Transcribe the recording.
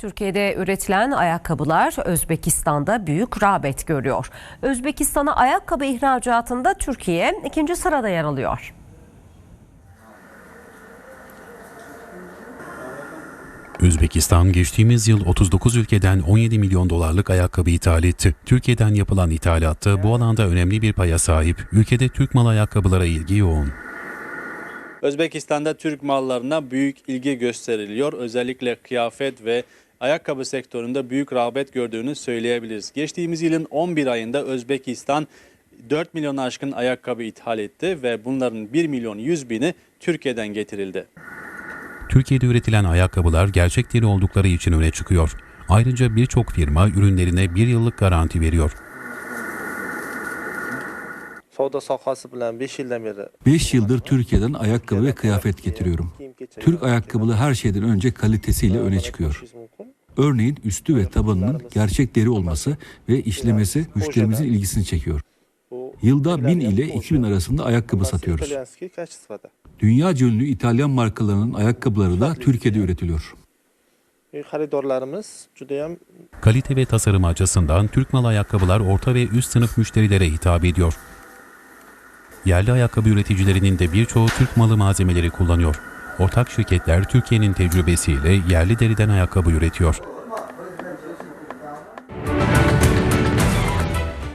Türkiye'de üretilen ayakkabılar Özbekistan'da büyük rağbet görüyor. Özbekistan'a ayakkabı ihracatında Türkiye ikinci sırada yer alıyor. Özbekistan geçtiğimiz yıl 39 ülkeden 17 milyon dolarlık ayakkabı ithal etti. Türkiye'den yapılan ithalatta bu alanda önemli bir paya sahip. Ülkede Türk mal ayakkabılara ilgi yoğun. Özbekistan'da Türk mallarına büyük ilgi gösteriliyor. Özellikle kıyafet ve ayakkabı sektöründe büyük rağbet gördüğünü söyleyebiliriz. Geçtiğimiz yılın 11 ayında Özbekistan 4 milyon aşkın ayakkabı ithal etti ve bunların 1 milyon 100 bini Türkiye'den getirildi. Türkiye'de üretilen ayakkabılar gerçek deri oldukları için öne çıkıyor. Ayrıca birçok firma ürünlerine bir yıllık garanti veriyor. savdo sohasi bilan 5 yildan beri 5 yıldır Türkiye'den ayakkabı ve kıyafet getiriyorum. Türk ayakkabılı her şeyden önce kalitesiyle öne çıkıyor. Örneğin üstü ve tabanının gerçek deri olması ve işlemesi müşterimizin ilgisini çekiyor. Yılda 1000 ile 2000 arasında ayakkabı satıyoruz. Dünya ünlü İtalyan markalarının ayakkabıları da Türkiye'de üretiliyor. judayam Kalite ve tasarım açısından Türk mal ayakkabılar orta ve üst sınıf müşterilere hitap ediyor. Yerli ayakkabı üreticilerinin de birçoğu Türk malı malzemeleri kullanıyor. Ortak şirketler Türkiye'nin tecrübesiyle yerli deriden ayakkabı üretiyor.